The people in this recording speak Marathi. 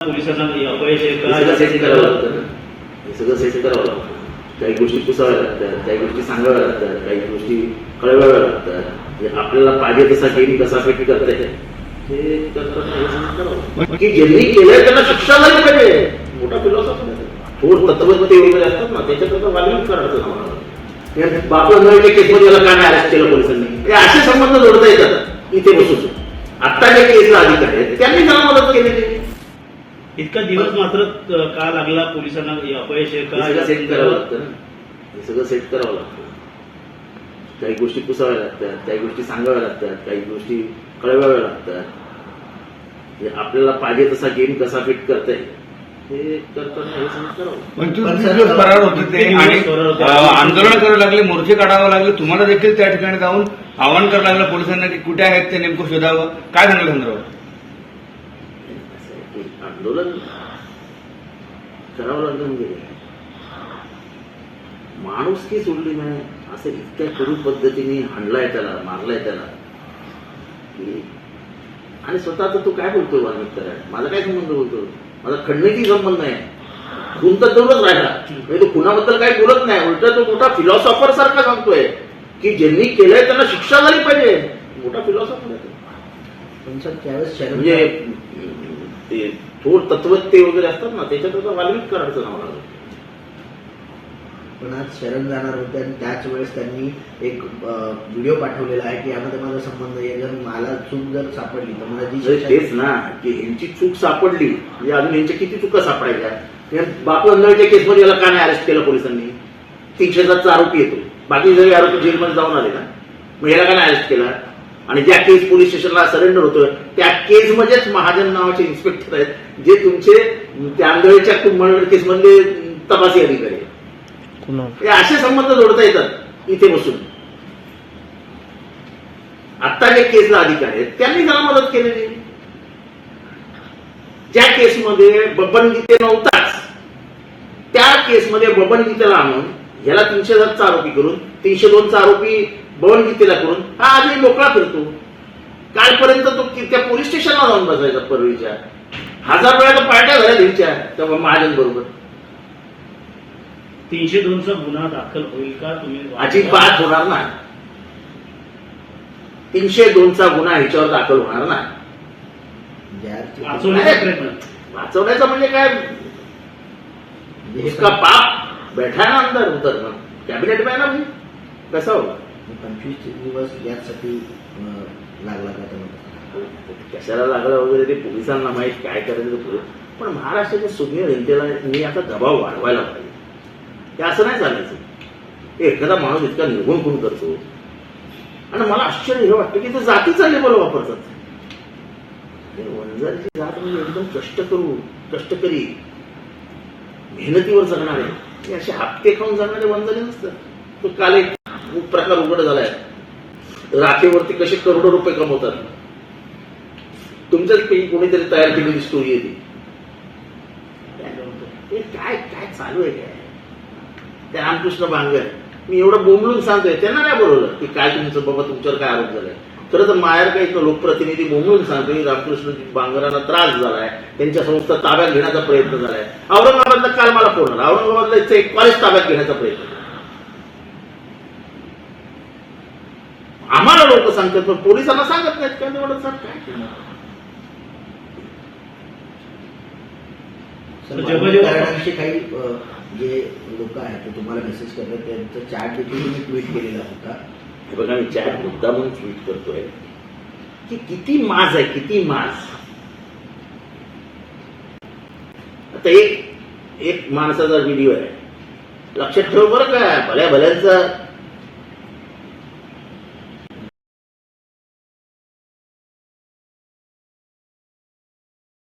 पोलिसांना अपयश आहे सगळं सेट करावं लागतं. ना. हे सगळं सेट करावं लागतं. काही गोष्टी पुसाव्या लागतात काही गोष्टी सांगाव्या लागतात काही गोष्टी कळवाव्या लागतात. म्हणजे आपल्याला पाहिजे तसा गेम कसा फिट करता येते. हे करताना सगळं करावं. की ज्यांनी केलंय त्यांना शिक्षा झाली पाहिजे. मोठा फिलॉसॉफी थोड तत्वज्ञ वगैरे असतात ना. त्याच्याकरता वाल्मिक करायचं बापू अंगणवाडीच्या केसमध्ये याला का नाही अरेस्ट केलं पोलिसांनी. हे असे संबंध जोडता येतात. इथे बसून. आता जे केसला अधिकारी आहेत त्यांनी त्याला मदत केलेली इतका दिवस मात्र का लागला पोलिसांना अपयश आहे सगळं सेट का करावं लागतं ना. हे सगळं सेट करावं लागतं. काही गोष्टी पुसाव्या लागतात काही गोष्टी सांगाव्या लागतात काही गोष्टी कळवाव्या लागतात. आपल्याला पाहिजे तसा गेम कसा फिट करता येईल हे करताना हे करावं. होते ते आणि आंदोलन करावं लागले मोर्चे काढावं लागले तुम्हाला देखील त्या ठिकाणी जाऊन आवाहन करावं लागलं पोलिसांना की कुठे आहेत ते नेमकं शोधावं. काय सांगलं संदर्भात असं आहे की आंदोलन करावं लागलं म्हणजे माणूस की सोडली नाही असं इतक्या करू पद्धतीने हाणलाय त्याला मारलाय त्याला की आणि स्वतःच तू काय बोलतोय वाल्मिक कराय माझा काय संबंध बोलतो माझा खंडणीची संबंध नाही खून तर दूरच राहिला म्हणजे तो खुनाबद्दल काही बोलत नाही उलट तो मोठा फिलॉसॉफर सारखा सांगतोय की ज्यांनी केलंय त्यांना शिक्षा झाली पाहिजे मोठा फिलॉसॉफर आहे म्हणजे ते थोड तत्वज्ञ वगैरे असतात ना त्याच्यात वाल्मिक करायचं नाव लागलं. पण आज शरण जाणार होते आणि त्याच वेळेस त्यांनी एक व्हिडिओ पाठवलेला आहे की यामध्ये माझा संबंध आहे. जर मला चूक जर सापडली तर मला जी तेच ना की यांची चूक सापडली. म्हणजे अजून यांच्या किती चुका सापडायच्या? बापू अंगणवाडीच्या केसमध्ये याला का नाही अरेस्ट केलं पोलिसांनी? तीनशे सातचा आरोपी येतो. बाकी जरी आरोपी जेलमध्ये जाऊन आले ना? मग याला का नाही अरेस्ट केला? आणि ज्या केस पोलीस स्टेशनला सरेंडर होतं त्या केसमध्येच महाजन नावाचे इन्स्पेक्टर आहेत जे तुमचे त्या आंधळीच्या कुंभमंडळ केसमधले तपासी अधिकारी आहेत. हे असे संबंध जोडता येतात इथे बसून. आता जे केसला अधिकारी आहेत त्यांनी त्याला मदत केलेली. ज्या केसमध्ये बबन गीते नव्हताच त्या केसमध्ये बबन गीतेला आणून ह्याला तीनशे सातचा आरोपी करून तीनशे दोनचा आरोपी बबन गीतेला करून हा आधी मोकळा फिरतो. कालपर्यंत तो त्या पोलीस स्टेशनला जाऊन बसायचा परळीच्या हजार वेळा तर पार्ट्या झाल्या त्यांच्या त्या महाजन बरोबर. तीनशे दोनचा गुन्हा दाखल होईल का तुम्ही? अजिबात होणार नाही. तीनशे दोनचा गुन्हा ह्याच्यावर दाखल होणार नाही. ज्या- वाचवण्याचा म्हणजे काय? बाप बैठा है ना अंदर उधर ना. कैबिनेट में ना भाई? कैसा होगा? पंचवीस दिवस यासाठी लागला का त्यांना कशाला लागला वगैरे ते पोलिसांना माहीत काय करायचं पण महाराष्ट्राच्या सुज्ञ जनतेला मी आता दबाव वाढवायला पाहिजे. ते असं नाही चालायचं. एखादा माणूस इतका निर्गुण करून करतो. आणि मला आश्चर्य हे वाटतं की ते जातीचा लेबल वापरतात. वंजारीची जात म्हणजे एकदम कष्ट करू कष्टकरी मेहनतीवर जगणारे. हे असे हप्ते खाऊन जगणारे वंजारी नसतात. तो काल खूप प्रकार उघड झालाय. राखेवरती कसे करोडो रुपये कमवतात. तुमच्याच पैकी कोणीतरी तयार केलेली स्टोरी आहे ती काय काय चालू आहे काय? रामकृष्ण बांगर मी एवढं बोंबलून सांगतोय त्यांना नाही बोलवलं की काय तुमचं बाबा तुमच्यावर काय आरोप झालाय. खरं तर माहेर काही लोकप्रतिनिधी बोंबलून सांगतोय की रामकृष्ण बांगरांना त्रास झालाय त्यांच्या संस्था ताब्यात घेण्याचा प्रयत्न झालाय. औरंगाबादला काल मला फोन आला. औरंगाबादला इथं एक कॉलेज ताब्यात घेण्याचा प्रयत्न झाला. आम्हाला लोक सांगतात पण पोलिसांना सांगत नाहीत. काय म्हणत सर काय केलं? काही जे लोक आहेत ते तुम्हाला मेसेज करतात. त्यांचं चॅट देखील तुम्ही ट्विट केलेला होता. हे बघा मी चॅट मुद्दा म्हणून ट्विट करतोय. की किती माज आहे किती माज? आता एक एक माणसाचा व्हिडिओ आहे. लक्षात ठेव बरं का भल्या भल्यांचा.